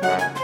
도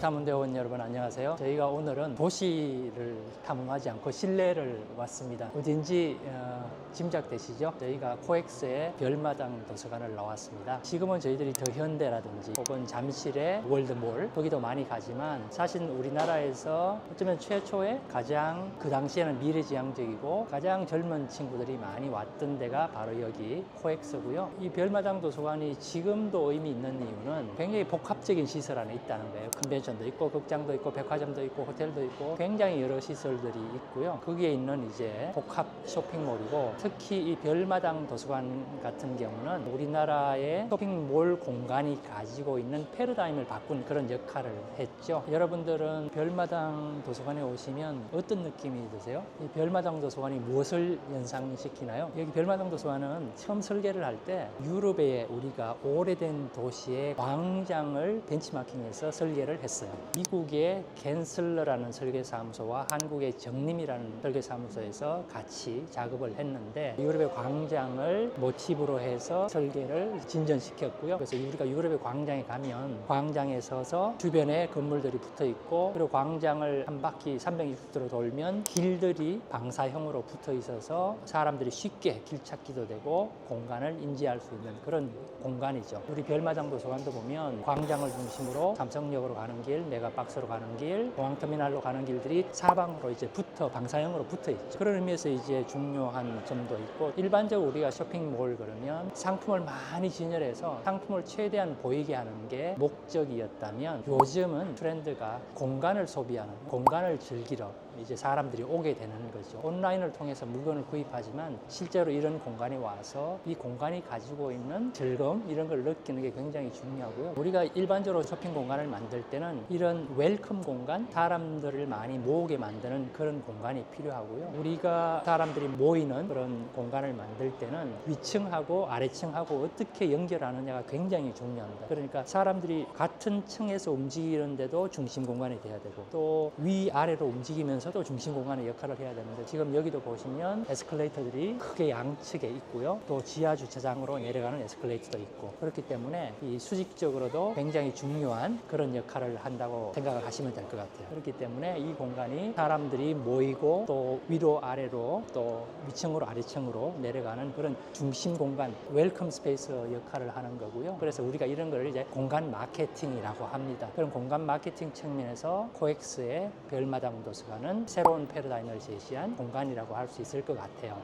탐험대원 여러분 안녕하세요. 저희가 오늘은 도시를 탐험하지 않고 실내를 왔습니다. 어딘지 어, 짐작되시죠? 저희가 코엑스의 별마당 도서관을 나왔습니다. 지금은 저희들이 더 현대라든지 혹은 잠실의 월드몰 거기도 많이 가지만 사실 우리나라에서 어쩌면 최초의 가장 그 당시에는 미래지향적이고 가장 젊은 친구들이 많이 왔던 데가 바로 여기 코엑스고요. 이 별마당 도서관이 지금도 의미 있는 이유는 굉장히 복합적인 시설 안에 있다는 거예요. 컨벤션 도 있고 극장도 있고 백화점도 있고 호텔도 있고 굉장히 여러 시설들이 있고요. 거기에 있는 이제 복합 쇼핑몰이고 특히 이 별마당 도서관 같은 경우는 우리나라의 쇼핑몰 공간이 가지고 있는 패러다임을 바꾼 그런 역할을 했죠. 여러분들은 별마당 도서관에 오시면 어떤 느낌이 드세요? 이 별마당 도서관이 무엇을 연상시키나요? 여기 별마당 도서관은 처음 설계를 할 때 유럽의 우리가 오래된 도시의 광장을 벤치마킹해서 설계를 했 어요. 미국의 겐슬러라는 설계사무소와 한국의 정림이라는 설계사무소에서 같이 작업을 했는데 유럽의 광장을 모티브로 해서 설계를 진전시켰고요. 그래서 우리가 유럽의 광장에 가면 광장에 서서 주변에 건물들이 붙어 있고 그리고 광장을 한 바퀴 360도로 돌면 길들이 방사형으로 붙어 있어서 사람들이 쉽게 길 찾기도 되고 공간을 인지할 수 있는 그런 공간이죠. 우리 별마당 도서관도 보면 광장을 중심으로 삼성역으로 가는 길, 메가박스로 가는 길, 공항터미널로 가는 길들이 사방으로 이제 붙어 방사형으로 붙어 있죠. 그런 의미에서 이제 중요한 점도 있고 일반적으로 우리가 쇼핑몰 그러면 상품을 많이 진열해서 상품을 최대한 보이게 하는 게 목적이었다면 요즘은 트렌드가 공간을 소비하는 공간을 즐기러 이제 사람들이 오게 되는 거죠. 온라인을 통해서 물건을 구입하지만 실제로 이런 공간에 와서 이 공간이 가지고 있는 즐거움 이런 걸 느끼는 게 굉장히 중요하고요. 우리가 일반적으로 쇼핑 공간을 만들 때는 이런 웰컴 공간, 사람들을 많이 모으게 만드는 그런 공간이 필요하고요. 우리가 사람들이 모이는 그런 공간을 만들 때는 위층하고 아래층하고 어떻게 연결하느냐가 굉장히 중요합니다. 그러니까 사람들이 같은 층에서 움직이는데도 중심 공간이 돼야 되고 또 위아래로 움직이면서 도 중심 공간의 역할을 해야 되는데 지금 여기도 보시면 에스컬레이터들이 크게 양측에 있고요. 또 지하 주차장으로 내려가는 에스컬레이터도 있고 그렇기 때문에 이 수직적으로도 굉장히 중요한 그런 역할을 한다고 생각을 하시면 될 것 같아요. 그렇기 때문에 이 공간이 사람들이 모이고 또 위로 아래로 또 위층으로 아래층으로 내려가는 그런 중심 공간, 웰컴 스페이스 역할을 하는 거고요. 그래서 우리가 이런 걸 이제 공간 마케팅이라고 합니다. 그런 공간 마케팅 측면에서 코엑스의 별마당 도서관은 새로운 패러다임을 제시한 공간이라고 할 수 있을 것 같아요.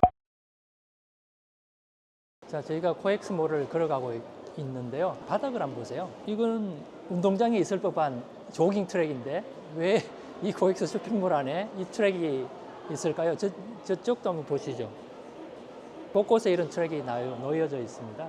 자, 저희가 코엑스몰을 걸어가고 있- 있는데요. 바닥을 한번 보세요. 이건 운동장에 있을 법한 조깅 트랙인데 왜 이 코엑스 쇼핑몰 안에 이 트랙이 있을까요? 저, 저쪽도 한번 보시죠. 곳곳에 이런 트랙이 놓여져 있습니다.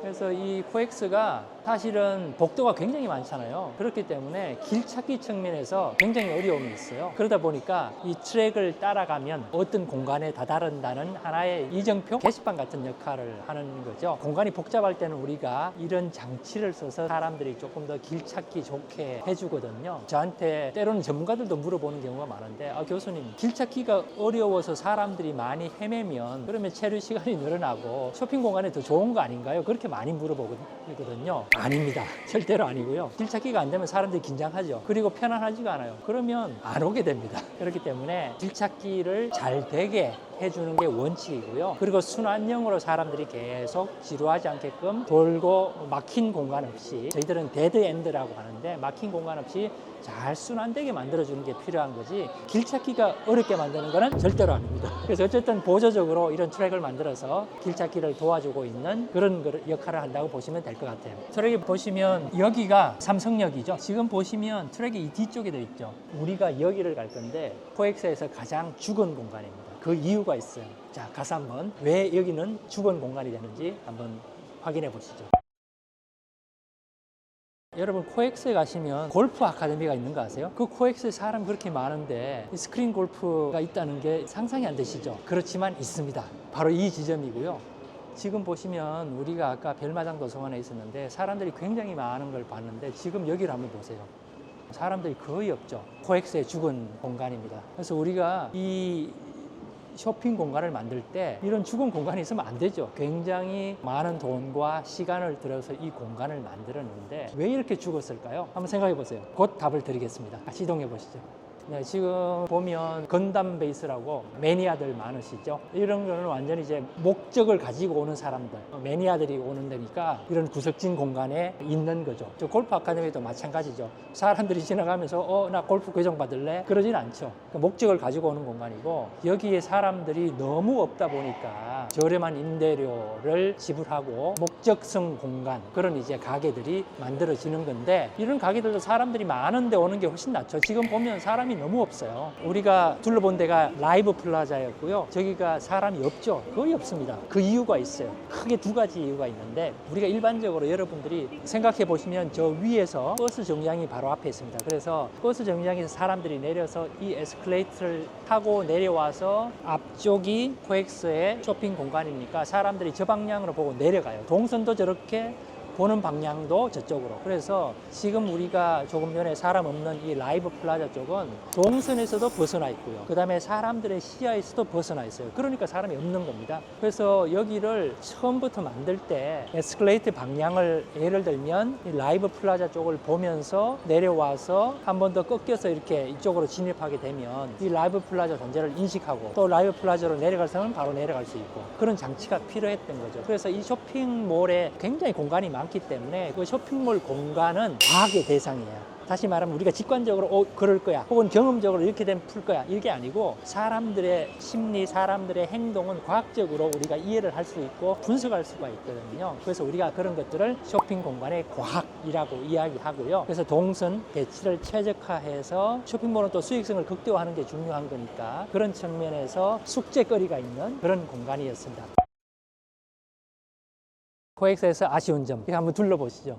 그래서 이 코엑스가 사실은 복도가 굉장히 많잖아요. 그렇기 때문에 길 찾기 측면에서 굉장히 어려움이 있어요. 그러다 보니까 이 트랙을 따라가면 어떤 공간에 다다른다는 하나의 이정표 게시판 같은 역할을 하는 거죠. 공간이 복잡할 때는 우리가 이런 장치를 써서 사람들이 조금 더 길 찾기 좋게 해주거든요. 저한테 때로는 전문가들도 물어보는 경우가 많은데 아, 교수님 길 찾기가 어려워서 사람들이 많이 헤매면 그러면 체류 시간이 늘어나고 쇼핑 공간에 더 좋은 거 아닌가요? 그렇게 많이 물어보거든요. 아닙니다. 절대로 아니고요. 길 찾기가 안 되면 사람들이 긴장하죠. 그리고 편안하지가 않아요. 그러면 안 오게 됩니다. 그렇기 때문에 길 찾기를 잘 되게 해주는 게 원칙이고요. 그리고 순환형으로 사람들이 계속 지루하지 않게끔 돌고 막힌 공간 없이 저희들은 데드 엔드라고 하는데 막힌 공간 없이 잘 순환되게 만들어주는 게 필요한 거지 길 찾기가 어렵게 만드는 거는 절대로 아닙니다. 그래서 어쨌든 보조적으로 이런 트랙을 만들어서 길 찾기를 도와주고 있는 그런 그 역할을 한다고 보시면 될 것 같아요. 트랙에 보시면 여기가 삼성역이죠. 지금 보시면 트랙이 이 뒤쪽에 돼 있죠. 우리가 여기를 갈 건데 코엑스에서 가장 죽은 공간입니다. 그 이유가 있어요. 자, 가서 한번 왜 여기는 죽은 공간이 되는지 한번 확인해 보시죠. 여러분 코엑스에 가시면 골프 아카데미가 있는 거 아세요? 그 코엑스에 사람 그렇게 많은데 이 스크린 골프가 있다는 게 상상이 안 되시죠? 그렇지만 있습니다. 바로 이 지점이고요. 지금 보시면 우리가 아까 별마당 도서관에 있었는데 사람들이 굉장히 많은 걸 봤는데 지금 여기를 한번 보세요. 사람들이 거의 없죠. 코엑스의 죽은 공간입니다. 그래서 우리가 이 쇼핑 공간을 만들 때 이런 죽은 공간이 있으면 안 되죠. 굉장히 많은 돈과 시간을 들여서 이 공간을 만들었는데 왜 이렇게 죽었을까요? 한번 생각해 보세요. 곧 답을 드리겠습니다. 같이 이동해 보시죠. 네, 지금 보면 건담 베이스라고 매니아들 많으시죠? 이런 거는 완전히 이제 목적을 가지고 오는 사람들, 어, 매니아들이 오는 데니까 이런 구석진 공간에 있는 거죠. 저 골프 아카데미도 마찬가지죠. 사람들이 지나가면서 어, 나 골프 교정 받을래? 그러진 않죠. 그 목적을 가지고 오는 공간이고 여기에 사람들이 너무 없다 보니까 저렴한 임대료를 지불하고 목적성 공간 그런 이제 가게들이 만들어지는 건데 이런 가게들도 사람들이 많은데 오는 게 훨씬 낫죠. 지금 보면 사람이 너무 없어요. 우리가 둘러본 데가 라이브 플라자였고요. 저기가 사람이 없죠. 거의 없습니다. 그 이유가 있어요. 크게 두 가지 이유가 있는데 우리가 일반적으로 여러분들이 생각해 보시면 저 위에서 버스 정류장이 바로 앞에 있습니다. 그래서 버스 정류장에서 사람들이 내려서 이 에스컬레이터를 타고 내려와서 앞쪽이 코엑스의 쇼핑 공간이니까 사람들이 저 방향으로 보고 내려가요. 동선도 저렇게 보는 방향도 저쪽으로. 그래서 지금 우리가 조금 전에 사람 없는 이 라이브 플라자 쪽은 동선에서도 벗어나 있고요. 그 다음에 사람들의 시야에서도 벗어나 있어요. 그러니까 사람이 없는 겁니다. 그래서 여기를 처음부터 만들 때 에스컬레이터 방향을 예를 들면 이 라이브 플라자 쪽을 보면서 내려와서 한 번 더 꺾여서 이렇게 이쪽으로 진입하게 되면 이 라이브 플라자 존재를 인식하고 또 라이브 플라자로 내려갈 사람은 바로 내려갈 수 있고 그런 장치가 필요했던 거죠. 그래서 이 쇼핑몰에 굉장히 공간이 많기 때문에 그 쇼핑몰 공간은 과학의 대상이에요. 다시 말하면 우리가 직관적으로 어 그럴 거야. 혹은 경험적으로 이렇게 되면 풀 거야. 이게 아니고 사람들의 심리 사람들의 행동은 과학적으로 우리가 이해를 할 수 있고 분석할 수가 있거든요. 그래서 우리가 그런 것들을 쇼핑 공간의 과학이라고 이야기하고요. 그래서 동선 배치를 최적화해서 쇼핑몰은 또 수익성을 극대화하는 게 중요한 거니까 그런 측면에서 숙제거리가 있는 그런 공간이었습니다 코엑스에서 아쉬운 점 한번 둘러보시죠.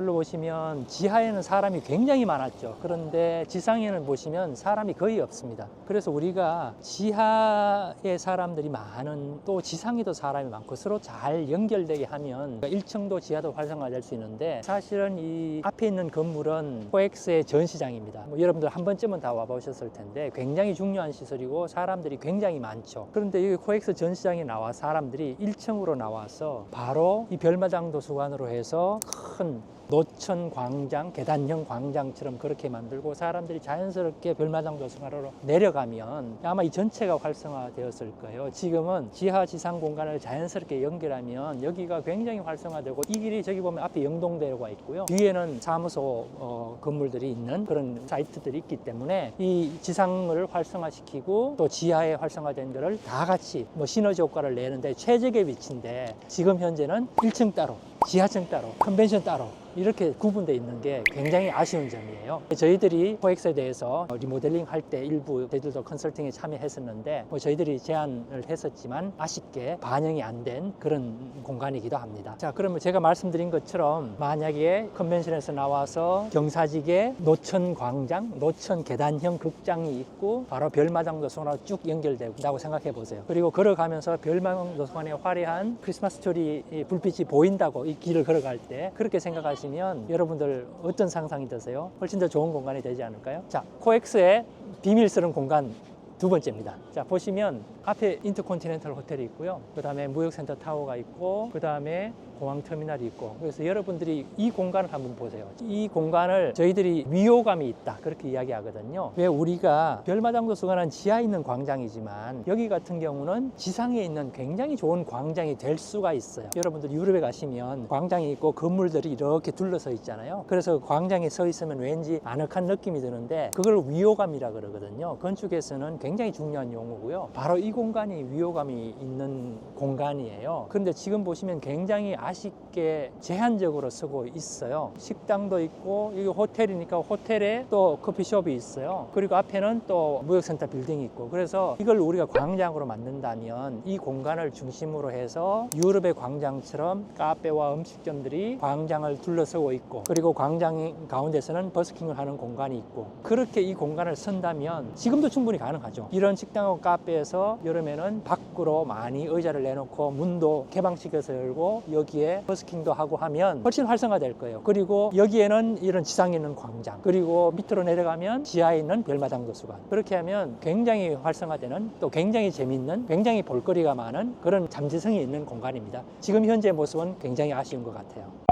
어, 둘러보시면 지하에는 사람이 굉장히 많았죠. 그런데 지상에는 보시면 사람이 거의 없습니다. 그래서 우리가 지하에 사람들이 많은 또 지상에도 사람이 많고 서로 잘 연결되게 하면 1층도 지하도 활성화될 수 있는데 사실은 이 앞에 있는 건물은 코엑스의 전시장입니다. 뭐 여러분들 한 번쯤은 다 와보셨을 텐데 굉장히 중요한 시설이고 사람들이 굉장히 많죠. 그런데 여기 코엑스 전시장에 나와 사람들이 1층으로 나와서 바로 이 별마당 도서관으로 해서 큰 노천 광장, 계단형 광장처럼 그렇게 만들고 사람들이 자연스럽게 별마당 도서관으로 내려가면 아마 이 전체가 활성화되었을 거예요. 지금은 지하 지상 공간을 자연스럽게 연결하면 여기가 굉장히 활성화되고 이 길이 저기 보면 앞에 영동대로가 있고요. 뒤에는 사무소 어, 건물들이 있는 그런 사이트들이 있기 때문에 이 지상을 활성화시키고 또 지하에 활성화된 거를 다 같이 뭐 시너지 효과를 내는데 최적의 위치인데 지금 현재는 1층 따로 지하층 따로, 컨벤션 따로 이렇게 구분되어 있는 게 굉장히 아쉬운 점이에요. 저희들이 코엑스에 대해서 리모델링 할 때 일부 제주도 컨설팅에 참여했었는데 뭐 저희들이 제안을 했었지만 아쉽게 반영이 안 된 그런 공간이기도 합니다. 자, 그러면 제가 말씀드린 것처럼 만약에 컨벤션에서 나와서 경사직에 노천 광장, 노천 계단형 극장이 있고 바로 별마당 도서관으로 쭉 연결된다고 생각해 보세요. 그리고 걸어가면서 별마당 도서관의 화려한 크리스마스 트리 불빛이 보인다고 이 길을 걸어갈 때 그렇게 생각 하시면 여러분들 어떤 상상이 드세요? 훨씬 더 좋은 공간이 되지 않을까요? 자, 코엑스의 비밀스러운 공간 두 번째입니다. 자, 보시면 앞에 인터컨티넨탈 호텔이 있고요. 그 다음에 무역센터 타워가 있고, 그 다음에 공항 터미널이 있고 그래서 여러분들이 이 공간을 한번 보세요. 이 공간을 저희들이 위호감이 있다 그렇게 이야기하거든요. 왜 우리가 별마당 도서관은 지하에 있는 광장이지만 여기 같은 경우는 지상에 있는 굉장히 좋은 광장이 될 수가 있어요. 여러분들 유럽에 가시면 광장이 있고 건물들이 이렇게 둘러서 있잖아요. 그래서 광장에 서 있으면 왠지 아늑한 느낌이 드는데 그걸 위호감이라 그러거든요. 건축에서는 굉장히 중요한 용어고요. 바로 이 공간이 위호감이 있는 공간이에요. 그런데 지금 보시면 굉장히 아쉽게 제한적으로 쓰고 있어요. 식당도 있고 여기 호텔이니까 호텔에 또 커피숍이 있어요. 그리고 앞에는 또 무역센터 빌딩이 있고 그래서 이걸 우리가 광장으로 만든다면 이 공간을 중심으로 해서 유럽의 광장처럼 카페와 음식점들이 광장을 둘러서고 있고 그리고 광장 가운데서는 버스킹을 하는 공간이 있고 그렇게 이 공간을 쓴다면 지금도 충분히 가능하죠. 이런 식당하고 카페에서 여름에는 밖으로 많이 의자를 내놓고 문도 개방시켜서 열고 여기 에 버스킹도 하고 하면 훨씬 활성화될 거예요. 그리고 여기에는 이런 지상에 있는 광장 그리고 밑으로 내려가면 지하에 있는 별마당 도서관 그렇게 하면 굉장히 활성화되는 또 굉장히 재밌는 굉장히 볼거리가 많은 그런 잠재성이 있는 공간입니다. 지금 현재 모습은 굉장히 아쉬운 것 같아요.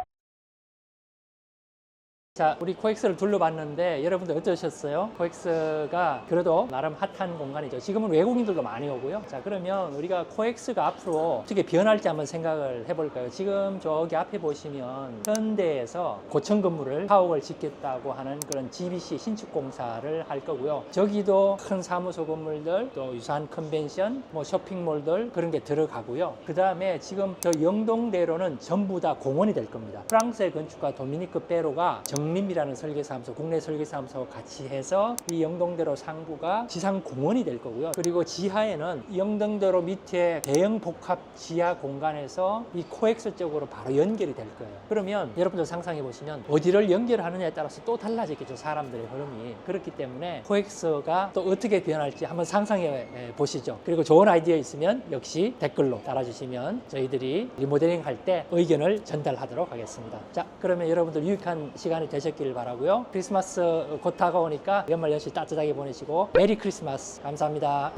자, 우리 코엑스를 둘러봤는데 여러분들 어떠셨어요? 코엑스가 그래도 나름 핫한 공간이죠. 지금은 외국인들도 많이 오고요. 자, 그러면 우리가 코엑스가 앞으로 어떻게 변할지 한번 생각을 해볼까요? 지금 저기 앞에 보시면 현대에서 고층 건물을 사옥을 짓겠다고 하는 그런 GBC 신축 공사를 할 거고요. 저기도 큰 사무소 건물들, 또 유사한 컨벤션, 뭐 쇼핑몰들 그런 게 들어가고요. 그 다음에 지금 저 영동대로는 전부 다 공원이 될 겁니다. 프랑스의 건축가 도미니크 베로가 정 림이라는 설계사무소, 국내 설계사무소 같이 해서 이 영동대로 상부가 지상 공원이 될 거고요. 그리고 지하에는 영동대로 밑에 대형 복합 지하 공간에서 이 코엑스 쪽으로 바로 연결이 될 거예요. 그러면 여러분들 상상해 보시면 어디를 연결하느냐에 따라서 또 달라지겠죠. 사람들의 흐름이. 그렇기 때문에 코엑스가 또 어떻게 변할지 한번 상상해 보시죠. 그리고 좋은 아이디어 있으면 역시 댓글로 달아주시면 저희들이 리모델링 할 때 의견을 전달하도록 하겠습니다. 자, 그러면 여러분들 유익한 시간이 되 되셨길 바라고요. 크리스마스 곧 다가오니까 연말 연시 따뜻하게 보내시고 메리 크리스마스 감사합니다.